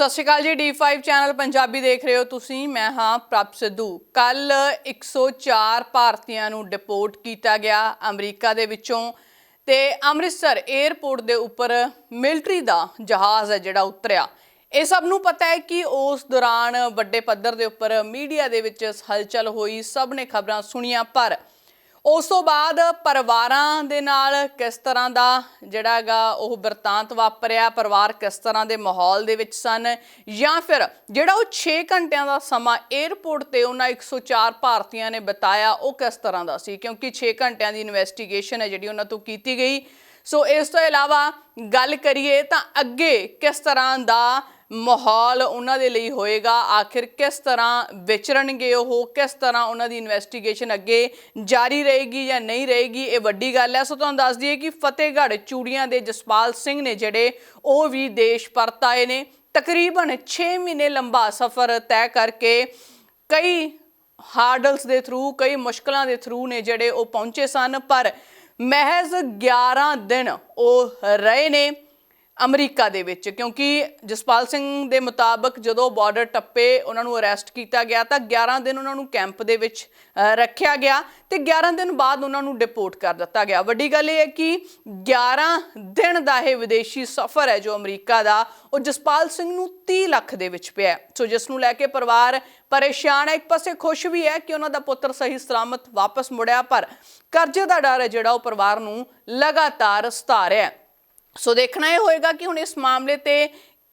ਸਤਿ ਸ਼੍ਰੀ ਅਕਾਲ ਜੀ D5 channel Punjabi ਦੇਖ ਰਹੇ ਹੋ ਤੁਸੀਂ। ਮੈਂ ਹਾਂ ਪ੍ਰਭ ਸਿੱਧੂ। ਕੱਲ 104 ਭਾਰਤੀਆਂ ਨੂੰ ਡਿਪੋਰਟ ਕੀਤਾ ਗਿਆ ਅਮਰੀਕਾ ਦੇ ਵਿੱਚੋਂ ਤੇ ਅੰਮ੍ਰਿਤਸਰ 에ਅਰਪੋਰਟ ਦੇ ਉੱਪਰ ਮਿਲਟਰੀ ਦਾ ਜਹਾਜ਼ ਹੈ ਜਿਹੜਾ ਉਤਰਿਆ। ਇਹ ਸਭ ਨੂੰ ਪਤਾ ਹੈ ਕਿ ਉਸ ਦੌਰਾਨ ਵੱਡੇ ਪੱਧਰ ਦੇ ਉੱਪਰ ਮੀਡੀਆ ਦੇ ਵਿੱਚ ਹਲਚਲ ਹੋਈ, ਸਭ ਨੇ ਖਬਰਾਂ ਸੁਣੀਆਂ, ਪਰ ਉਸ ਤੋਂ ਬਾਅਦ ਪਰਿਵਾਰਾਂ ਦੇ ਨਾਲ ਕਿਸ ਤਰ੍ਹਾਂ ਦਾ ਜਿਹੜਾ ਹੈਗਾ ਉਹ ਵਰਤਾਂਤ ਵਾਪਰਿਆ? ਪਰਿਵਾਰ ਕਿਸ ਤਰ੍ਹਾਂ ਦੇ ਮਾਹੌਲ ਦੇ ਵਿੱਚ ਸਨ? ਜਾਂ ਫਿਰ ਜਿਹੜਾ ਉਹ 6 ਘੰਟਿਆਂ ਦਾ ਸਮਾਂ 에ਅਰਪੋਰਟ ਤੇ ਉਹਨਾਂ 104 ਭਾਰਤੀਆਂ ਨੇ ਬਿਤਾਇਆ, ਉਹ ਕਿਸ ਤਰ੍ਹਾਂ ਦਾ ਸੀ? ਕਿਉਂਕਿ 6 ਘੰਟਿਆਂ ਦੀ ਇਨਵੈਸਟੀਗੇਸ਼ਨ ਹੈ ਜਿਹੜੀ ਉਹਨਾਂ ਤੋਂ ਕੀਤੀ ਗਈ। ਸੋ ਇਸ ਤੋਂ ਇਲਾਵਾ ਗੱਲ ਕਰੀਏ ਤਾਂ ਅੱਗੇ ਕਿਸ ਤਰ੍ਹਾਂ ਦਾ ਮਾਹੌਲ ਉਹਨਾਂ ਦੇ ਲਈ ਹੋਏਗਾ। ਆਖਿਰ ਕਿਸ ਤਰ੍ਹਾਂ ਵਿਚਰਨਗੇ ਉਹ? ਕਿਸ ਤਰ੍ਹਾਂ ਉਹਨਾਂ ਦੀ ਇਨਵੈਸਟੀਗੇਸ਼ਨ ਅੱਗੇ ਜਾਰੀ ਰਹੇਗੀ ਜਾਂ ਨਹੀਂ ਰਹੇਗੀ? ਇਹ ਵੱਡੀ ਗੱਲ ਹੈ। ਸੋ ਤੁਹਾਨੂੰ ਦੱਸ ਦਈਏ ਕਿ ਫਤਿਹਗੜ੍ਹ ਚੂੜੀਆਂ ਦੇ ਜਸਪਾਲ ਸਿੰਘ ਨੇ ਜਿਹੜੇ, ਉਹ ਵੀ ਦੇਸ਼ ਪਰਤ ਆਏ ਨੇ। ਤਕਰੀਬਨ 6 ਮਹੀਨੇ ਲੰਬਾ ਸਫ਼ਰ ਤੈਅ ਕਰਕੇ ਕਈ ਹਾਰਡਲਸ ਦੇ ਥਰੂ ਕਈ ਮੁਸ਼ਕਲਾਂ ਦੇ ਥਰੂ ਨੇ ਜਿਹੜੇ ਉਹ ਪਹੁੰਚੇ ਸਨ। ਪਰ ਮਹਿਜ਼ 11 ਦਿਨ ਉਹ ਰਹੇ ਨੇ। ਅਮਰੀਕਾ ਦੇ ਵਿੱਚ, ਕਿਉਂਕਿ ਜਸਪਾਲ ਸਿੰਘ ਦੇ ਮੁਤਾਬਕ ਜਦੋਂ ਬਾਰਡਰ ਟੱਪੇ, ਉਹਨਾਂ ਨੂੰ ਅਰੈਸਟ ਕੀਤਾ ਗਿਆ ਤਾਂ 11 ਦਿਨ ਉਹਨਾਂ ਨੂੰ ਕੈਂਪ ਦੇ ਵਿੱਚ ਰੱਖਿਆ ਗਿਆ ਤੇ 11 ਦਿਨ ਬਾਅਦ ਉਹਨਾਂ ਨੂੰ ਡਿਪੋਰਟ ਕਰ ਦਿੱਤਾ ਗਿਆ। ਵੱਡੀ ਗੱਲ ਇਹ ਹੈ ਕਿ 11 ਦਿਨ ਦਾ ਇਹ ਵਿਦੇਸ਼ੀ ਸਫ਼ਰ ਹੈ ਜੋ ਅਮਰੀਕਾ ਦਾ, ਉਹ ਜਸਪਾਲ ਸਿੰਘ ਨੂੰ 30 ਲੱਖ ਦੇ ਵਿੱਚ ਪਿਆ ਸੋ ਜਿਸ ਨੂੰ ਲੈ ਕੇ ਪਰਿਵਾਰ ਪਰੇਸ਼ਾਨ ਹੈ, ਇੱਕ ਪਾਸੇ ਖੁਸ਼ ਵੀ ਹੈ ਕਿ ਉਹਨਾਂ ਦਾ ਪੁੱਤਰ ਸਹੀ ਸਲਾਮਤ ਵਾਪਸ ਮੁੜਿਆ, ਪਰ ਕਰਜ਼ੇ ਦਾ ਡਰ ਹੈ ਜਿਹੜਾ ਉਹ ਪਰਿਵਾਰ ਨੂੰ ਲਗਾਤਾਰ ਸਤਾ ਰਿਹਾ ਹੈ। ਸੋ ਦੇਖਣਾ ਇਹ ਹੋਏਗਾ ਕਿ ਹੁਣ ਇਸ ਮਾਮਲੇ ਤੇ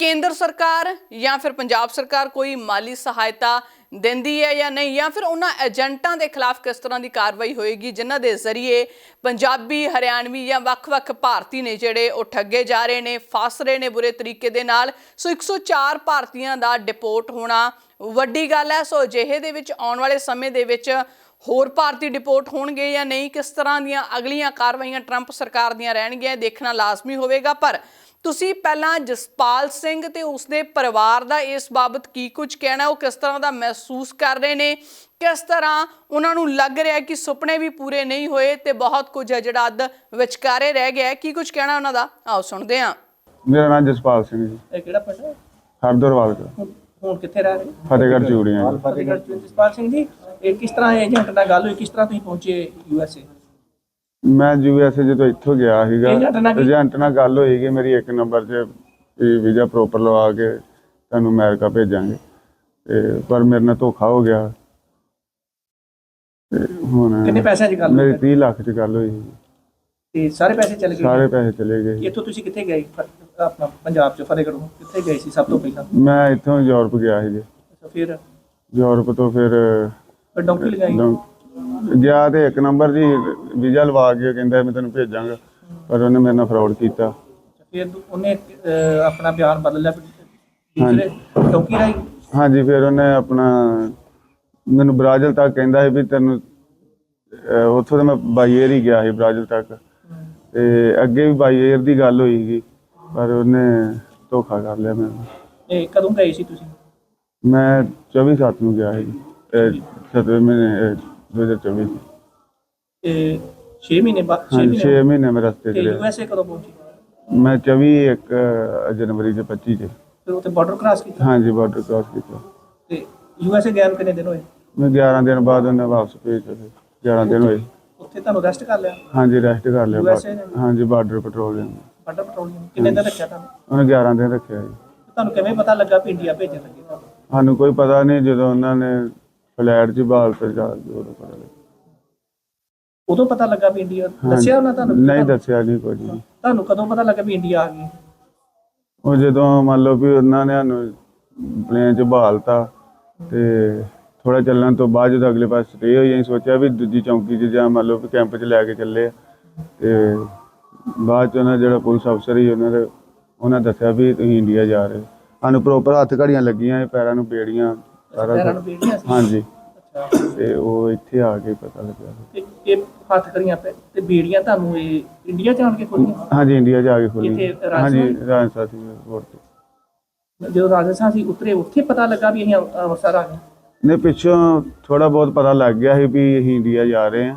ਕੇਂਦਰ ਸਰਕਾਰ ਜਾਂ ਫਿਰ ਪੰਜਾਬ ਸਰਕਾਰ ਕੋਈ ਮਾਲੀ ਸਹਾਇਤਾ ਦਿੰਦੀ ਹੈ ਜਾਂ ਨਹੀਂ, ਜਾਂ ਫਿਰ ਉਹਨਾਂ ਏਜੰਟਾਂ ਦੇ ਖਿਲਾਫ ਕਿਸ ਤਰ੍ਹਾਂ ਦੀ ਕਾਰਵਾਈ ਹੋਏਗੀ, ਜਿਨ੍ਹਾਂ ਦੇ ਜ਼ਰੀਏ ਪੰਜਾਬੀ, ਹਰਿਆਣਵੀ ਜਾਂ ਵੱਖ-ਵੱਖ ਭਾਰਤੀ ਨੇ ਜਿਹੜੇ ਉਹ ਠੱਗੇ ਜਾ ਰਹੇ ਨੇ, ਫਸ ਰਹੇ ਨੇ ਬੁਰੇ ਤਰੀਕੇ ਦੇ ਨਾਲ। ਸੋ 104 ਭਾਰਤੀਆਂ ਦਾ ਡਿਪੋਰਟ ਹੋਣਾ ਵੱਡੀ ਗੱਲ ਹੈ। ਸੋ ਅਜਿਹੇ ਦੇ ਵਿੱਚ ਆਉਣ ਵਾਲੇ ਸਮੇਂ ਦੇ ਵਿੱਚ ਹੋਰ ਭਾਰਤੀ ਡਿਪੋਰਟ ਹੋਣਗੇ ਜਾਂ ਨਹੀਂ ਕਿਸ ਤਰ੍ਹਾਂ ਦੀਆਂ ਅਗਲੀਆਂ ਕਾਰਵਾਈਆਂ ਟਰੰਪ ਸਰਕਾਰ ਦੀਆਂ ਰਹਿਣਗੀਆਂ ਦੇਖਣਾ ਲਾਜ਼ਮੀ ਹੋਵੇਗਾ। ਪਰ ਤੁਸੀਂ ਪਹਿਲਾਂ ਜਸਪਾਲ ਸਿੰਘ ਤੇ ਉਸਦੇ ਪਰਿਵਾਰ ਦਾ ਇਸ ਬਾਬਤ ਕੀ ਕੁਝ ਕਹਿਣਾ ਉਹ ਕਿਸ ਤਰ੍ਹਾਂ ਦਾ ਮਹਿਸੂਸ ਕਰ ਰਹੇ ਨੇ? ਕਿਸ ਤਰ੍ਹਾਂ ਉਹਨਾਂ ਨੂੰ ਲੱਗ ਰਿਹਾ ਕਿ ਸੁਪਨੇ ਵੀ ਪੂਰੇ ਨਹੀਂ ਹੋਏ ਤੇ ਬਹੁਤ ਕੁਝ ਹੈ ਜਿਹੜਾ ਅੱਧ ਵਿਚਕਾਰੇ ਰਹਿ ਗਿਆ ਹੈ। ਕੀ ਕੁਝ ਕਹਿਣਾ ਉਹਨਾਂ ਦਾ? ਆਓ ਸੁਣਦੇ ਹਾਂ। ਮੇਰਾ ਨਾਮ ਜਸਪਾਲ ਸਿੰਘ ਜੀ। ਇਹ ਕਿਹੜਾ ਪਿੰਡ ਹੈ? ਹਰਦਰਵਾਲ ਦਾ ਹੁਣ ਕਿੱਥੇ ਰਹਿ ਰਹੇ? ਹੋ? ਫਤਿਹਗੜ੍ਹ ਚੂੜੀਆਂ ਜੀ। ਫਤਿਹਗੜ੍ਹ ਚ ਜਸਪਾਲ ਸਿੰਘ ਜੀ ਇਹ ਕਿਸ ਤਰ੍ਹਾਂ ਏਜੰਟ ਨਾਲ ਗੱਲ ਹੋਈ? ਕਿਸ ਤਰ੍ਹਾਂ ਤੁਸੀਂ ਪਹੁੰਚੇ ਯੂ ਐਸ ਏ? ਮੈਂ ਯੂਐਸਏ ਜਦੋਂ ਇੱਥੋਂ ਗਿਆ ਸੀਗਾ। ਏਜੰਟ ਨਾਲ ਕੀ- ਏਜੰਟ ਨਾਲ ਗੱਲ ਹੋਈ ਕਿ ਮੇਰੀ ਇੱਕ ਨੰਬਰ 'ਚ ਵੀਜ਼ਾ ਪ੍ਰੋਪਰ ਲਵਾ ਕੇ ਤੁਹਾਨੂੰ ਅਮਰੀਕਾ ਭੇਜਾਂਗੇ। ਤੇ ਪਰ ਮੇਰੇ ਨਾਲ ਧੋਖਾ ਹੋ ਗਿਆ। ਤੇ ਹੁਣ ਕਿੰਨੇ ਪੈਸਿਆਂ ਦੀ ਗੱਲ ਮੇਰੀ ਹੋਈ 30 ਲੱਖ 'ਚ ਗੱਲ ਹੋਈ। ਸੀ। ਤੇ ਸਾਰੇ ਪੈਸੇ ਚਲੇ ਗਏ? ਸਾਰੇ ਪੈਸੇ ਚਲੇ ਗਏ। ਇੱਥੋਂ ਤੁਸੀਂ ਕਿੱਥੇ ਗਏ? ਫ- ਆਪਣਾ ਪੰਜਾਬ ਚ ਫਤਿਹਗੜ੍ਹੋਂ ਕਿੱਥੇ ਗਏ ਸੀ ਸਭ ਤੋਂ ਪਹਿਲਾਂ? ਮੈਂ ਇੱਥੋਂ ਯੂਰਪ ਗਿਆ ਸੀ ਜੀ ਅੱਛਾ, ਫਿਰ? ਯੂਰਪ ਤੋਂ ਫਿਰ ਫਿਰ ਡੌਂਕੀ ਲਗਾਈ? ਲੰ- ਗਿਆ ਤੇ ਇੱਕ ਨੰਬਰ ਜੀ ਵੀਜ਼ਾ ਲਵਾ ਕੇ ਕਹਿੰਦਾ ਮੈਂ ਤੈਨੂੰ ਭੇਜਾਂਗਾ ਪਰ ਉਹਨੇ ਮੇਰੇ ਨਾਲ ਫਰਾਡ ਕੀਤਾ। ਫਿਰ ਦੂ- ਉਹਨੇ ਅਹ, ਆਪਣਾ ਬਿਆਨ ਬਦਲ ਲਿਆ ਫਿਰ? ਦੂਸਰੇ ਡੌਂਕੀ ਰਾਈ ਹਾਂਜੀ ਫਿਰ ਉਹਨੇ ਆਪਣਾ ਮੈਨੂੰ ਬ੍ਰਾਜ਼ਿਲ ਤੱਕ ਕਹਿੰਦਾ ਸੀ ਵੀ ਤੈਨੂੰ ਅਹ ਉੱਥੋਂ ਤਾਂ ਮੈਂ ਬਾਈ ਏਅਰ ਹੀ ਗਿਆ ਸੀ ਬ੍ਰਾਜ਼ਿਲ ਤੱਕ। ਤੇ ਅੱਗੇ ਵੀ ਬਾਈ ਏਅਰ ਦੀ ਗੱਲ ਹੋਈ ਸੀ ਪਰ ਉਹਨੇ ਧੋਖਾ ਕਰ ਲਿਆ ਮੈਨੂੰ ਇਹ ਕਦੋਂ ਗਏ ਸੀ ਤੁਸੀਂ? ਮੈਂ 24 ਸੱਤ ਨੂੰ ਗਿਆ ਸੀ। 7 ਮਹੀਨੇ ਅਹ 2024 ਚ। ਤੇ 6 ਮਹੀਨੇ ਬਾਅਦ 6 ਹਾਂਜੀ 6 ਮਹੀਨੇ ਮਹੀਨੇ ਮੈਂ ਰਸਤੇ ਤੇ ਤੇ ਯੂ ਰਿਹਾ। ਐਸ ਏ ਕਦੋਂ ਪਹੁੰਚੇ? ਮੈਂ 24 ਇੱਕ ਜਨਵਰੀ ਦੇ 25 ਚ। ਫਿਰ ਉੱਥੇ ਬਾਰਡਰ ਕ੍ਰਾਸ ਕੀਤਾ? ਹਾਂਜੀ ਬਾਰਡਰ ਕ੍ਰਾਸ ਕੀਤਾ। ਤੇ ਯੂ ਐਸ ਏ ਨੂੰ ਕਿੰਨੇ ਦਿਨ ਹੋਏ? ਮੈਂ 11 ਦਿਨ ਬਾਅਦ ਉਹਨੇ ਵਾਪਸ ਭੇਜਿਆ ਫਿਰ 11 ਦਿਨ ਹੋਏ। ਉੱਥੇ ਤੁਹਾਨੂੰ ਅਰੈਸਟ ਕਰ ਲਿਆ? ਹਾਂਜੀ ਰੈਸਟ ਕਰ ਲਿਆ। USA ਨੇ? ਬਾਅਦ- ਹਾਂਜੀ ਬਾਰਡਰ ਪੈਟਰੋਲਿੰਗ ਬਾਰਡਰ ਪੈਟਰੋਲਿੰਗ ਕਿੰਨੇ ਦਿਨ ਰੱਖਿਆ ਤੁਹਾਨੂੰ? ਉਹਨੇ 11 ਦਿਨ ਰੱਖਿਆ ਜੀ। ਤੁਹਾਨੂੰ ਕਿਵੇਂ ਪਤਾ ਲੱਗਾ ਵੀ ਇੰਡੀਆ ਭੇਜਣ ਲੱਗੇ ਤੁਹਾਨੂੰ? ਸਾਨੂੰ ਕੋਈ ਪਤਾ ਨਹੀਂ ਜਦੋਂ ਉਹਨਾਂ ਨੇ ਫਲੈਟ 'ਚ ਬਾਲ ਤੇ ਜਾ ਉਦੋਂ ਪਤਾ ਲੱਗਾ। ਉਦੋਂ ਪਤਾ ਲੱਗਾ ਵੀ ਇੰਡੀਆ ਦੱਸਿਆ ਉਹਨਾਂ ਤੁਹਾਨੂੰ? ਨਹੀਂ ਦੱਸਿਆ ਨਹੀਂ ਕੁਝ ਵੀ ਤੁਹਾਨੂੰ ਕਦੋਂ ਪਤਾ ਲੱਗਾ ਵੀ ਇੰਡੀਆ ਆ ਗਈ? ਉਹ ਜਦੋਂ ਮੰਨ ਲਓ ਵੀ ਉਹਨਾਂ ਨੇ ਸਾਨੂੰ ਪਲੇਨ 'ਚ ਬਹਾਲਤਾ ਤੇ ਥੋੜਾ ਚੱਲਣ ਤੋਂ ਬਾਅਦ ਜਦੋਂ ਅਗਲੇ ਪਾਸੇ ਸਟੇ ਹੋਈ ਅਸੀਂ ਸੋਚਿਆ ਵੀ ਦੂਜੀ ਚੌਂਕੀ 'ਚ ਜਾਂ ਮੰਨ ਲਓ ਵੀ ਕੈਂਪ 'ਚ ਲੈ ਕੇ ਚੱਲੇ ਆ। ਤੇ ਬਾਅਦ 'ਚ ਉਹਨਾਂ ਜਿਹੜਾ ਪੁਲਿਸ ਅਫਸਰ ਸੀ ਉਹਨਾਂ ਦੇ ਉਹਨਾਂ ਦੱਸਿਆ ਵੀ ਤੁਸੀਂ ਇੰਡੀਆ ਜਾ ਰਹੇ ਹੋ। ਸਾਨੂੰ ਪ੍ਰੋਪਰ ਹੱਥ ਘੜੀਆਂ ਲੱਗੀਆਂ ਸੀ, ਪੈਰਾਂ ਨੂੰ ਬੇੜੀਆਂ ਸਾਰਾ ਪੈਰਾਂ ਕੁਛ। ਨੂੰ ਬੇੜੀਆਂ ਸੀ? ਹਾਂਜੀ। ਅੱਛਾ ਤੇ ਉਹ ਇੱਥੇ ਆ ਕੇ ਪਤਾ ਲੱਗਾ ਤੇ ਇਹ ਹੱਥ ਕਰੀਆਂ ਪੈ ਤੇ ਬੇੜੀਆਂ ਤੁਹਾਨੂੰ ਇਹ ਇੰਡੀਆ ਜਾਣ ਕੇ ਖੋਲੀਆਂ? ਹਾਂਜੀ ਇੰਡੀਆ ਜਾ ਕੇ ਖੋਲੀ ਰਾਜਸਥਾਨ? ਹਾਂਜੀ ਰਾਜਸਥਾਨ ਸੀ 에ਅਰਪੋਰਟ ਤੇ। ਜਦੋਂ ਰਾਜਸਥਾਨ ਸੀ ਉਤਰੇ ਉੱਥੇ ਪਤਾ ਲੱਗਾ ਵੀ ਅਸੀਂ ਅੰਮ੍ਰਿ- ਅੰਮ੍ਰਿਤਸਰ ਆ ਗਏ? ਨੇ ਪਿੱਛੋਂ ਥੋੜਾ ਬਹੁਤ ਪਤਾ ਲੱਗ ਗਿਆ ਸੀ ਵੀ ਅਸੀਂ ਇੰਡੀਆ ਜਾ ਰਹੇ ਹਾਂ।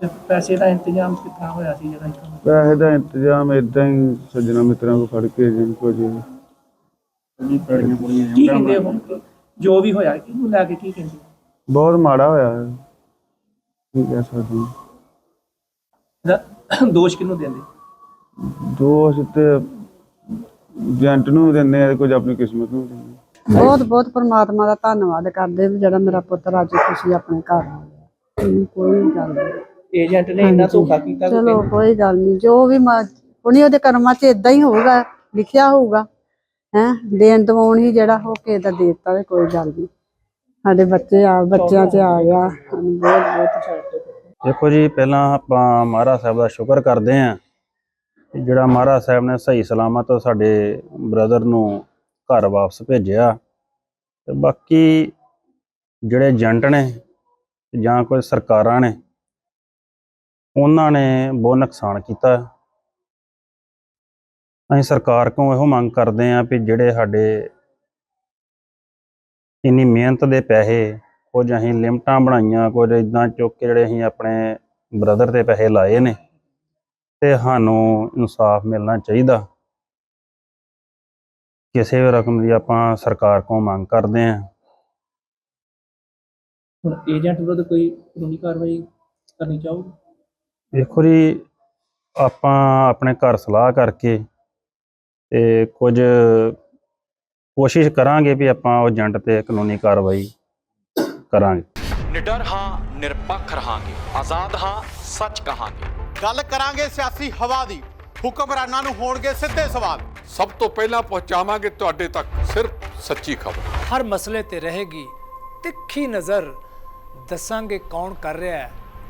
ਤੇ ਪੈਸੇ ਦਾ ਇੰਤਜ਼ਾਮ ਕਿੱਥਾਂ ਹੋਇਆ ਸੀ ਜਿਹੜਾ ਇੱਥੋਂ ਪੈਸੇ ਦਾ ਇੰਤਜ਼ਾਮ ਇਦਾਂ ਹੀ ਸੱਜਣਾ ਮਿੱਤਰਾਂ ਕੋ ਫੜ ਕੇ ਜਿੰਨ ਕੋ ਜੀ ਕੀ ਕਹਿੰਦੇ ਹੋ ਜੋ ਵੀ ਹੋਇਆ ਕਿਹਨੂੰ ਲੈ ਕੇ ਕੀ ਕਹਿੰਦੇ? ਬਹੁਤ ਮਾੜਾ ਹੋਇਆ। ਹੈ। ਕੀ ਕਹਿ ਸਕਦੇ ਹਾਂ। ਇਹਦਾ ਦੋਸ਼ ਕਿਹਨੂੰ ਦਿੰਦੇ? ਦੋਸ਼ ਤੇ ਏਜੰਟ ਨੂੰ ਦਿੰਦੇ ਆ ਕੁਝ ਆਪਣੀ ਕਿਸਮਤ ਨੂੰ ਦਿੰਦੇ ਆ। ਬਹੁਤ ਬਹੁਤ ਪਰਮਾਤਮਾ ਦਾ ਧੰਨਵਾਦ ਕਰਦੇ ਵੀ ਜਿਹੜਾ ਮੇਰਾ ਪੁੱਤਰ ਅੱਜ ਖੁਸ਼ੀ ਆਪਣੇ ਘਰ ਆ ਗਿਆ। ਕੋਈ ਗੱਲ ਨਹੀਂ। ਏਜੰਟ ਨੇ ਇੰਨਾ ਧੋਖਾ ਕੀਤਾ ਕਿ ਚਲੋ ਕੋਈ ਗੱਲ ਨਹੀਂ ਜੋ ਵੀ ਉਹਨੇ ਉਹਦੇ ਕਰਮਾਂ 'ਚ ਇਦਾਂ ਹੀ ਹੋਊਗਾ ਲਿਖਿਆ ਹੋਊਗਾ ਹੈ ਦੇਣ ਦਵਾਉਣ ਹੀ ਜਿਹੜਾ ਹੋ ਕੇ ਦਾ ਦੇਤਾ ਤੇ ਕੋਈ ਗੱਲ ਨਹੀਂ। ਸਾਡੇ ਬੱਚੇ ਆ ਬੱਚਿਆਂ 'ਚ ਆ ਗਿਆ ਬਹੁਤ ਬਹੁਤ ਦੇਖੋ ਜੀ ਪਹਿਲਾਂ ਆਪਾਂ ਮਹਾਰਾਜ ਸਾਹਿਬ ਦਾ ਸ਼ੁਕਰ ਕਰਦੇ ਆਂ ਕਿ ਜਿਹੜਾ ਮਹਾਰਾਜ ਸਾਹਿਬ ਨੇ ਸਹੀ ਸਲਾਮਤ ਸਾਡੇ ਬ੍ਰਦਰ ਨੂੰ ਘਰ ਵਾਪਸ ਭੇਜਿਆ ਤੇ ਬਾਕੀ ਜਿਹੜੇ ਏਜੰਟ ਨੇ ਜਾਂ ਕੋਈ ਸਰਕਾਰਾਂ ਨੇ ਉਹਨਾਂ ਨੇ ਬਹੁਤ ਨੁਕਸਾਨ ਕੀਤਾ। ਅਸੀਂ ਸਰਕਾਰ ਕੋਲੋਂ ਇਹੋ ਮੰਗ ਕਰਦੇ ਆਂ ਵੀ ਜਿਹੜੇ ਸਾਡੇ ਇੰਨੀ ਮਿਹਨਤ ਦੇ ਪੈਸੇ, ਕੁਝ ਅਸੀਂ ਲਿਮਟਾਂ ਬਣਾਈਆਂ, ਕੁਝ ਇਦਾਂ ਚੁੱਕ ਕੇ ਜਿਹੜੇ ਅਸੀਂ ਆਪਣੇ ਬ੍ਰਦਰ ਦੇ ਪੈਸੇ ਲਾਏ ਨੇ, ਤੇ ਸਾਨੂੰ ਇਨਸਾਫ ਮਿਲਣਾ ਚਾਹੀਦਾ। ਕਿਸੇ ਵੀ ਰਕਮ ਦੀ ਆਪਾਂ ਸਰਕਾਰ ਕੋਲ ਮੰਗ ਕਰਦੇ ਆਂ ਹੁਣ ਏਜੰਟ ਵਿਰੁੱਧ ਕੋਈ ਕਾਨੂੰਨੀ ਕਾਰਵਾਈ ਕਰਨੀ ਚਾਹੋਗੇ? ਦੇਖੋ ਜੀ ਆਪਾਂ ਆਪਣੇ ਘਰ ਸਲਾਹ ਕਰਕੇ ਤੇ ਕੁਝ ਕੋਸ਼ਿਸ਼ ਕਰਾਂਗੇ ਵੀ ਆਪਾਂ ਉਹ ਏਜੰਟ ਤੇ ਕਾਨੂੰਨੀ ਕਾਰਵਾਈ ਕਰਾਂਗੇ। ਨਿਡਰ ਹਾਂ ਨਿਰਪੱਖ ਰਹਾਂਗੇ। ਆਜ਼ਾਦ ਹਾਂ ਸੱਚ ਕਹਾਂਗੇ। ਗੱਲ ਕਰਾਂਗੇ ਸਿਆਸੀ ਹਵਾ ਦੀ। ਹੁਕਮਰਾਨਾਂ ਨੂੰ ਹੋਣਗੇ ਸਿੱਧੇ ਸਵਾਲ। ਸਭ ਤੋਂ ਪਹਿਲਾਂ ਪਹੁੰਚਾਵਾਂਗੇ ਤੁਹਾਡੇ ਤੱਕ ਸਿਰਫ ਸੱਚੀ ਖਬਰ। ਹਰ ਮਸਲੇ ਤੇ ਰਹੇਗੀ ਤਿੱਖੀ ਨਜ਼ਰ। ਦੱਸਾਂਗੇ ਕੌਣ ਕਰ ਰਿਹਾ ਹੈ।